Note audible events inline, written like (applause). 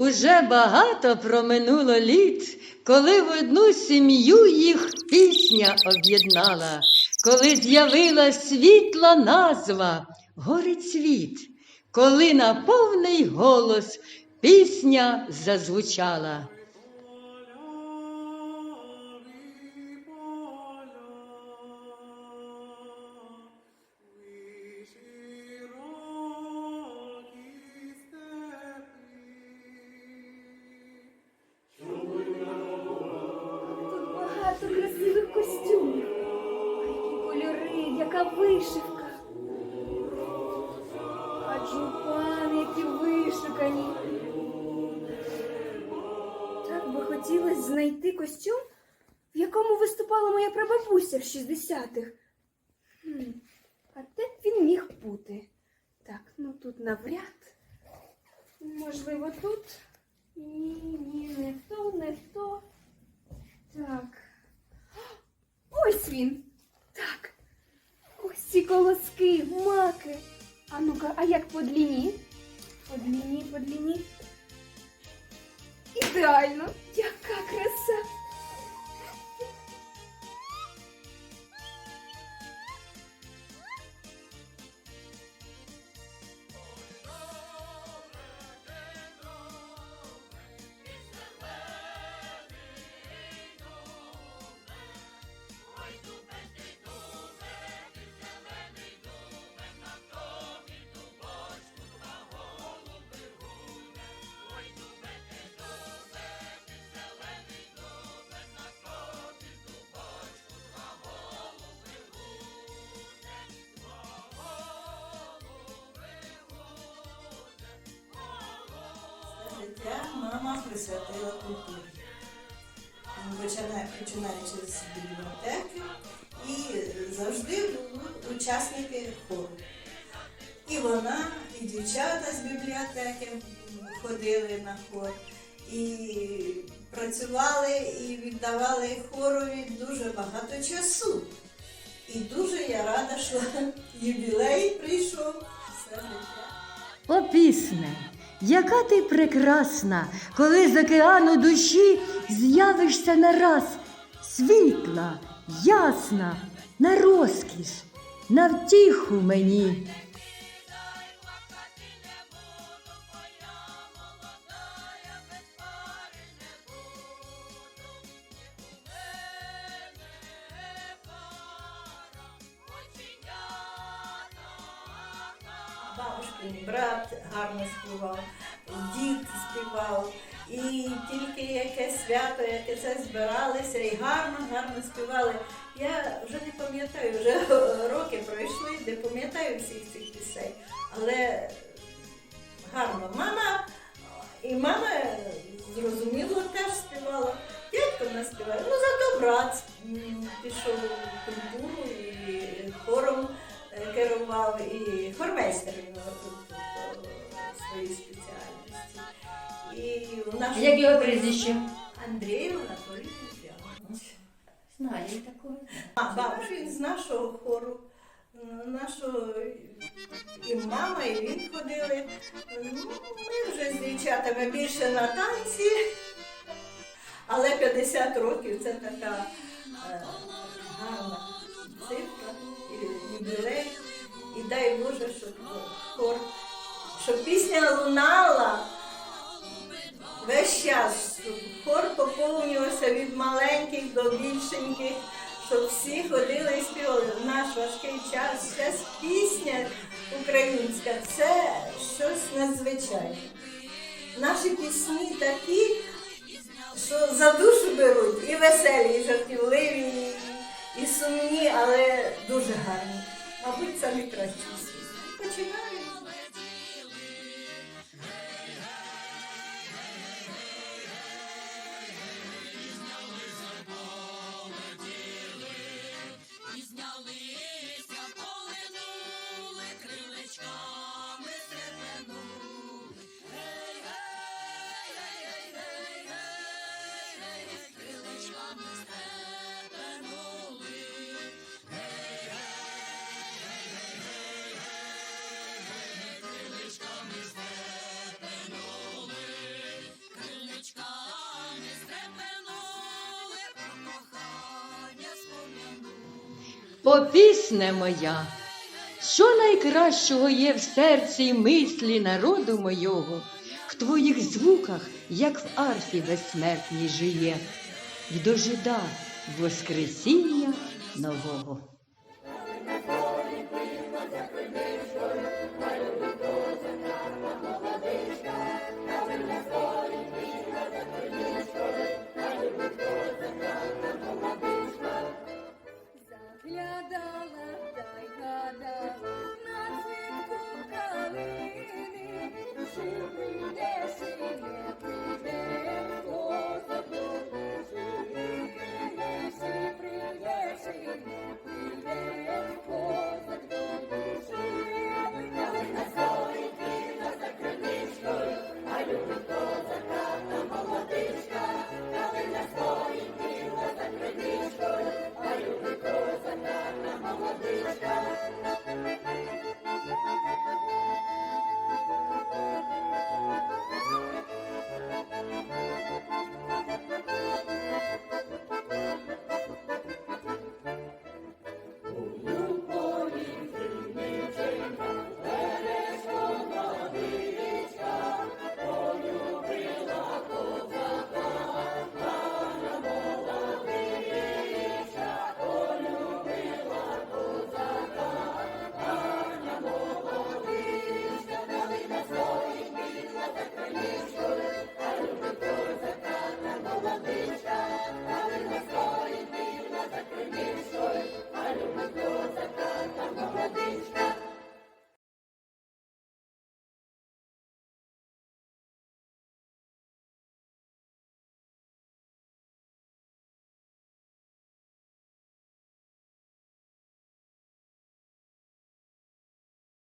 Уже багато проминуло літ, коли в одну сім'ю їх пісня об'єднала, коли з'явила світла назва Горить світ, коли на повний голос пісня зазвучала. Вишивка. Джупани, які вишукані. Так би хотілося знайти костюм, в якому виступала моя прабабуся в 60-х. А де б він міг бути? Так, ну тут навряд. Можливо, тут. Ні, ні, не то, не то. Так. Ось він. Ці колоски, маки. А ну-ка, а як по дліні? По дліні, по дліні. Ідеально. Яка краса. Присвятила культурі. Починаючи з бібліотеки і завжди були учасники хору. І вона, і дівчата з бібліотеки ходили на хор, і працювали і віддавали хорові дуже багато часу. І дуже я рада, що (laughs) ювілей прийшов все життя. О, пісне, яка ти прекрасна, коли з океану душі з'явишся нараз, світла, ясна, на розкіш, на втіху мені. Бабушкин брат гарно співав, дід співав, і тільки яке свято, яке це збиралися, і гарно, гарно співали. Я вже не пам'ятаю, вже (laughs) роки пройшли, не пам'ятаю всіх цих пісень, але гарно. Мама і мама зрозуміло теж співала. Дядько нас співає. Ну зато брат пішов в культуру і хором е, керував, і тут по своїй спеціальності. І у нас Як його прізвище? Андрій Анатолій Лук'янович. Знаю такого. А він з нашого хору. Нашого і мама, і він ходили. Ну, Ми вже з дівчатами більше на танці, але 50 років це така е, гарна цифра, і юбілей. І дай Боже, щоб хор, щоб пісня лунала весь час, щоб хор поповнювався від маленьких до більшеньких, щоб всі ходили і співали. В наш важкий час зараз пісня українська це щось надзвичайне. Наші пісні такі, що за душу беруть і веселі, і жартівливі, і, сумні, але дуже гарні. Мабуть, самі кращі в попісне моя, що найкращого є в серці й мислі народу мойого, в твоїх звуках, як в арфі безсмертній жиє, й дожида Воскресіння нового.